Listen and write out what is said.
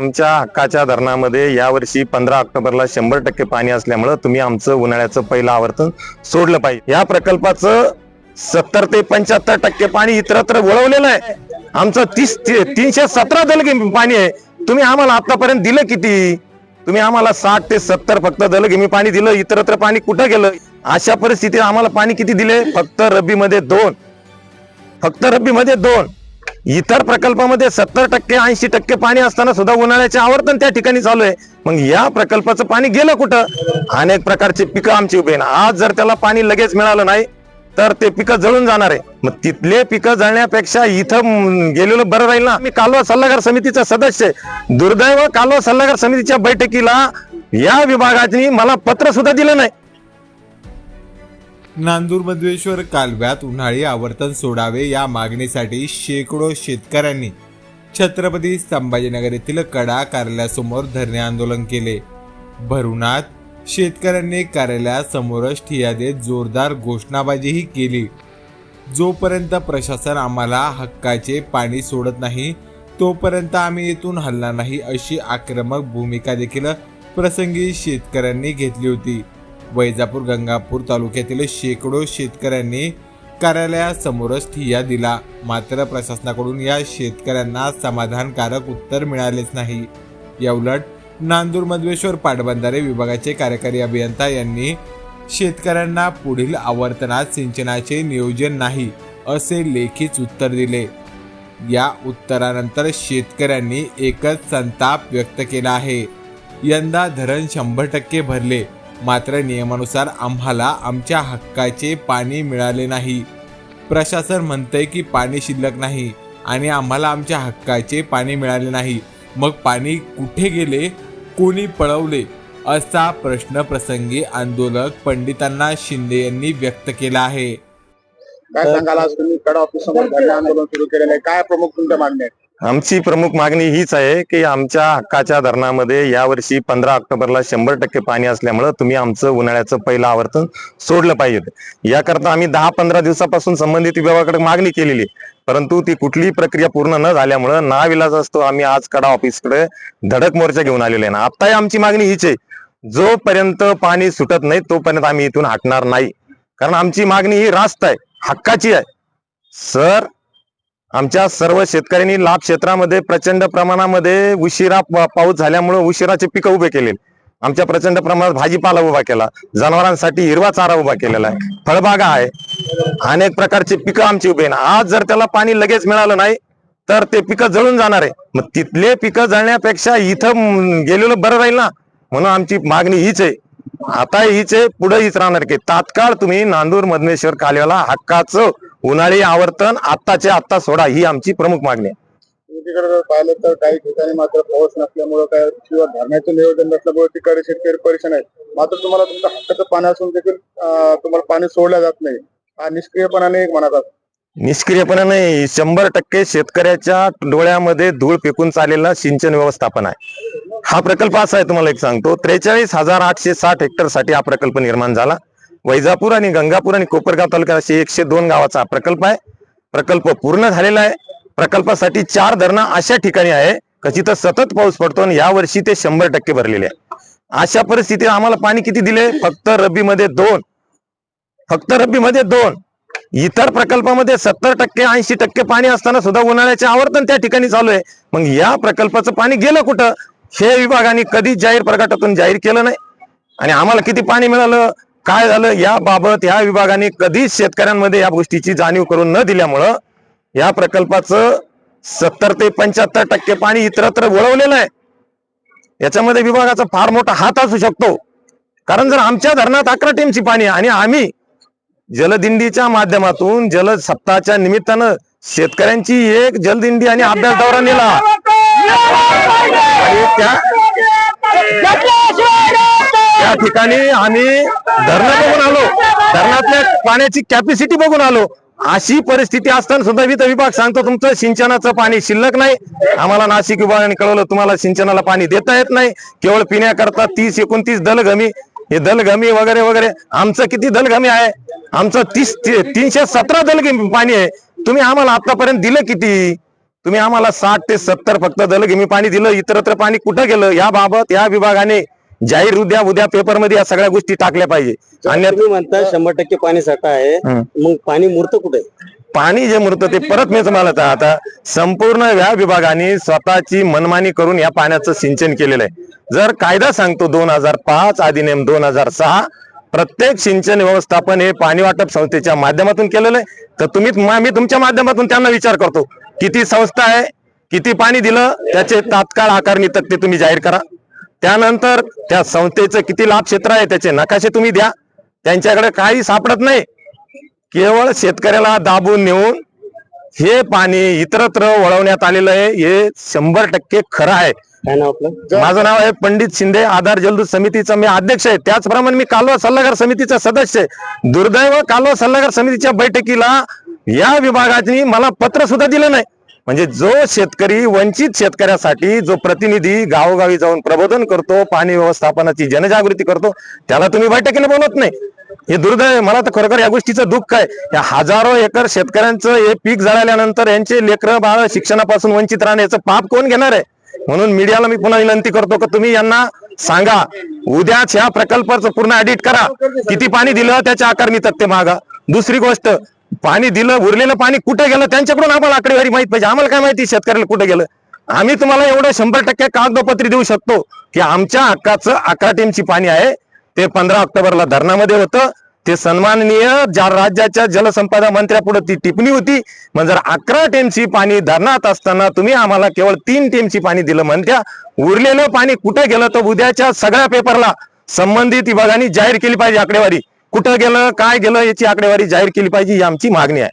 आमच्या हक्काच्या धरणामध्ये यावर्षी पंधरा ऑक्टोबरला शंभर टक्के पाणी असल्यामुळं तुम्ही आमचं उन्हाळ्याचं पहिलं आवर्तन सोडलं पाहिजे. या प्रकल्पाचं सत्तर ते पंच्याहत्तर टक्के पाणी इतरत्र वळवलेलं आहे. आमचं तीस ते- तीनशे सतरा दलगिमी पाणी आहे. तुम्ही आम्हाला आतापर्यंत दिलं किती? तुम्ही आम्हाला साठ ते सत्तर फक्त दलगिमी पाणी दिलं इतरत्र पाणी कुठं गेलं? अशा परिस्थितीत आम्हाला पाणी किती दिले? फक्त रब्बीमध्ये दोन. फक्त रब्बीमध्ये दोन. इतर प्रकल्पामध्ये सत्तर टक्के ऐंशी टक्के पाणी असताना सुद्धा उन्हाळ्याचे आवर्तन त्या ठिकाणी चालू आहे. मग या प्रकल्पाचं पाणी गेलं कुठं? अनेक प्रकारचे पिकं आमची उभे आहे. आज जर त्याला पाणी लगेच मिळालं नाही तर ते पिकं जळून जाणार आहे. मग तिथले पिकं जळण्यापेक्षा इथं गेलेलं बरं राहील ना? मी कालवा सल्लागार समितीचा सदस्य आहे. दुर्दैव कालवा सल्लागार समितीच्या बैठकीला या विभागाने मला पत्र सुद्धा दिलं नाही. नांदूर मधवेश्वर कालव्यात उन्हाळी आवर्तन सोडावे या मागणीसाठी शेकडो शेतकऱ्यांनी छत्रपती संभाजीनगर येथील कडा कार्यालयासमोर धरणे आंदोलन केले. भरुणात शेतकऱ्यांनी कार्यालयासमोरच ठिया देत जोरदार घोषणाबाजीही केली. जोपर्यंत प्रशासन आम्हाला हक्काचे पाणी सोडत नाही तोपर्यंत आम्ही येथून हलणार नाही अशी आक्रमक भूमिका देखील प्रसंगी शेतकऱ्यांनी घेतली होती. वैजापूर गंगापूर तालुक्यातील शेकडो शेतकऱ्यांनी कार्यालयासमोरच ठिय्या दिला. मात्र प्रशासनाकडून या शेतकऱ्यांना समाधानकारक उत्तर मिळालेच नाही. याउलट नांदूर मधवेश्वर पाटबंधारे विभागाचे कार्यकारी अभियंता यांनी शेतकऱ्यांना पुढील आवर्तनात सिंचनाचे नियोजन नाही असे लेखीच उत्तर दिले. या उत्तरानंतर शेतकऱ्यांनी एकच संताप व्यक्त केला आहे. यंदा धरण शंभर टक्के भरले. मात्र नियमानुसार आम्हाला आमच्या हक्काचे पाणी मिळाले नाही. प्रशासन म्हणतंय की पाणी शिल्लक नाही आणि आम्हाला आमच्या हक्काचे पाणी मिळाले नाही. मग पाणी कुठे गेले? कोणी पळवले? असा प्रश्न प्रसंगी आंदोलक पंडितांना शिंदे यांनी व्यक्त केला आहे. काय सांगाल आज तुम्ही? कडा ऑफिस समोर धरणे आंदोलन सुरू केलेलं आहे. काय प्रमुख तुमच्या मागण्या आहेत? आमची प्रमुख मागणी हीच आहे की आमच्या हक्काच्या धरणामध्ये यावर्षी पंधरा ऑक्टोबरला शंभर टक्के पाणी असल्यामुळं तुम्ही आमचं उन्हाळ्याचं पहिलं आवर्तन सोडलं पाहिजे. याकरता आम्ही दहा पंधरा दिवसापासून संबंधित विभागाकडे मागणी केलेली आहे. परंतु ती कुठलीही प्रक्रिया पूर्ण न झाल्यामुळं नाविलाज असतो. आम्ही आज कडा ऑफिसकडे धडक मोर्चा घेऊन आलेले आहे. ना आत्ताही आमची मागणी हीच आहे. जोपर्यंत पाणी सुटत नाही तोपर्यंत आम्ही इथून हटणार नाही. कारण आमची मागणी ही रास्त आहे. हक्काची आहे. सर आमच्या सर्व शेतकऱ्यांनी लाभ क्षेत्रामध्ये प्रचंड प्रमाणामध्ये उशिरा पाऊस झाल्यामुळे उशिराचे पिकं उभे केले. आमच्या प्रचंड प्रमाणात भाजीपाला उभा केला. जनावरांसाठी हिरवा चारा उभा केलेला आहे. फळबागा आहे. अनेक प्रकारचे पिकं आमची उभे ना आज जर त्याला पाणी लगेच मिळालं नाही तर ते पिकं जळून जाणार आहे. मग तिथले पिकं जळण्यापेक्षा इथं गेलेलं बरं राहील ना? म्हणून आमची मागणी हीच आहे. आता हीच आहे पुढे हीच राहणार की तात्काळ तुम्ही नांदूर मधमेश्वर कालव्याला हक्काचं उन्हाळी आवर्तन आत्ताच्या आत्ता सोडा ही आमची प्रमुख मागणी आहे. दुसरीकडे जर पाहिलं तर काही ठिकाणी मात्र पाऊस नसल्यामुळं काय किंवा धरण्याचं नियोजन नसल्यामुळे तिकडे शेतकरी परेशान आहेत. मात्र तुम्हाला तुमचं हक्काचं पाणी असून देखील तुम्हाला पाणी सोडलं जात नाही. हा निष्क्रियपणाने एक म्हणतात निष्क्रियपणे नाही. शंभर टक्के शेतकऱ्याच्या डोळ्यामध्ये धूळ फेकून चाललेला सिंचन व्यवस्थापन आहे. हा प्रकल्प असा आहे तुम्हाला एक सांगतो. त्रेचाळीस हजार आठशे साठ हेक्टरसाठी हा प्रकल्प निर्माण झाला. वैजापूर आणि गंगापूर आणि कोपरगाव तालुक्यात असे एकशे दोन गावाचा प्रकल्प आहे. प्रकल्प पूर्ण झालेला आहे. प्रकल्पासाठी चार धरणं अशा ठिकाणी आहे का जिथं सतत पाऊस पडतो आणि यावर्षी ते शंभर टक्के भरलेले आहे. अशा परिस्थितीत आम्हाला पाणी किती दिले? फक्त रब्बीमध्ये दोन. फक्त रब्बीमध्ये दोन. इतर प्रकल्पामध्ये सत्तर टक्के ऐंशी टक्के पाणी असताना सुद्धा उन्हाळ्याचे आवर्तन त्या ठिकाणी चालू आहे. मग या प्रकल्पाचं पाणी गेलं कुठं? हे विभागाने कधीच जाहीर प्रकटातून जाहीर केलं नाही. आणि आम्हाला किती पाणी मिळालं? काय झालं? याबाबत या विभागाने कधीच शेतकऱ्यांमध्ये या गोष्टीची जाणीव करून न दिल्यामुळं या प्रकल्पाचं सत्तर ते पंच्याहत्तर टक्के पाणी इतरत्र वळवलेलं आहे. याच्यामध्ये विभागाचा फार मोठा हात असू शकतो. कारण जर आमच्या धरणात अकरा टीमची पाणी आणि आम्ही जलदिंडीच्या माध्यमातून जल सप्ताहाच्या निमित्तानं शेतकऱ्यांची एक जलदिंडी आणि अभ्यास दौरा नेला. त्या या ठिकाणी आम्ही धरणं बघून आलो. धरणातल्या पाण्याची कॅपॅसिटी बघून आलो. अशी परिस्थिती असताना सुद्धा वित्त विभाग सांगतो तुमचं सिंचनाचं पाणी शिल्लक नाही. आम्हाला नाशिक विभागाने कळवलं तुम्हाला सिंचनाला पाणी देता येत नाही. केवळ पिण्याकरता तीस एकोणतीस दलगमी हे दलगमी वगैरे वगैरे. आमचं किती दलगमी आहे? आमचं तीस तीनशे सतरा दलगमी पाणी आहे. तुम्ही आम्हाला आतापर्यंत दिलं किती? तुम्ही आम्हाला साठ ते सत्तर फक्त दलगमी पाणी दिलं. इतरत्र पाणी कुठं गेलं? याबाबत या विभागाने जाहीर उद्या उद्या पेपरमध्ये या सगळ्या गोष्टी टाकल्या पाहिजे. अन्य तुम्ही म्हणता शंभर टक्के पाणी साठा आहे. मग पाणी मुरत कुठे? पाणी जे मृत ते परत मी तुम्हाला आता- आता संपूर्ण या विभागाने स्वतःची मनमानी करून या पाण्याचं सिंचन केलेलं आहे. जर कायदा सांगतो दोन हजार पाच अधिनियम दोन हजार सहा प्रत्येक सिंचन व्यवस्थापन हे पाणी वाटप संस्थेच्या माध्यमातून केलेलं आहे. तर तुम्ही मा- मी तुमच्या माध्यमातून त्यांना विचार करतो. किती संस्था आहे किती पाणी दिलं त्याचे तात्काळ आकारणी तक्ते तुम्ही जाहीर करा. त्यानंतर त्या संस्थेचं किती लाभ क्षेत्र आहे त्याचे नकाशे तुम्ही द्या. त्यांच्याकडे काही सापडत नाही. केवळ शेतकऱ्याला दाबून नेऊन हे पाणी इतरत्र वळवण्यात आलेलं आहे. हे शंभर टक्के खरं आहे. माझं नाव आहे पंडित शिंदे आधार जलदूत समितीचा मी अध्यक्ष आहे. त्याचप्रमाणे मी कालवा सल्लागार समितीचा सदस्य आहे. दुर्दैव कालवा सल्लागार समितीच्या बैठकीला या विभागाने मला पत्र सुद्धा दिलं नाही. म्हणजे जो शेतकरी वंचित शेतकऱ्यासाठी जो प्रतिनिधी गावोगावी जाऊन प्रबोधन करतो पाणी व्यवस्थापनाची जनजागृती करतो त्याला तुम्ही बैठकीने बोलत नाही. हे दुर्दैव मला तर खरोखर या गोष्टीचं दुःख आहे. या हजारो एकर शेतकऱ्यांचं हे पीक जळाल्यानंतर यांचे लेकरं बाळ शिक्षणापासून वंचित राहणे याचं पाप कोण घेणार आहे? म्हणून मीडियाला मी पुन्हा विनंती करतो की तुम्ही यांना सांगा. उद्याच ह्या प्रकल्पाचं पूर्ण ऑडिट करा. किती पाणी दिलं त्याच्या आकारणी तथ्य मागा. दुसरी गोष्ट पाणी दिलं उरलेलं पाणी कुठे गेलं त्यांच्याकडून आम्हाला आकडेवारी माहीत पाहिजे. आम्हाला काय माहिती शेतकऱ्याला कुठे गेलं? आम्ही तुम्हाला एवढं शंभर टक्के कागदपत्री देऊ शकतो की आमच्या हक्काचं अकरा टीमची पाणी आहे. ते पंधरा ऑक्टोबरला धरणामध्ये होतं. ते सन्माननीय ज्या राज्याच्या जलसंपदा मंत्र्यापुढे ती टिप्पणी होती मग जर अकरा टीमची पाणी धरणात असताना तुम्ही आम्हाला केवळ तीन टीमची पाणी दिलं म्हणत्या उरलेलं पाणी कुठे गेलं? तर उद्याच्या सगळ्या पेपरला संबंधित विभागाने जाहीर केली पाहिजे आकडेवारी. कुठं गेलं काय गेलं याची आकडेवारी जाहीर केली पाहिजे ही आमची मागणी आहे.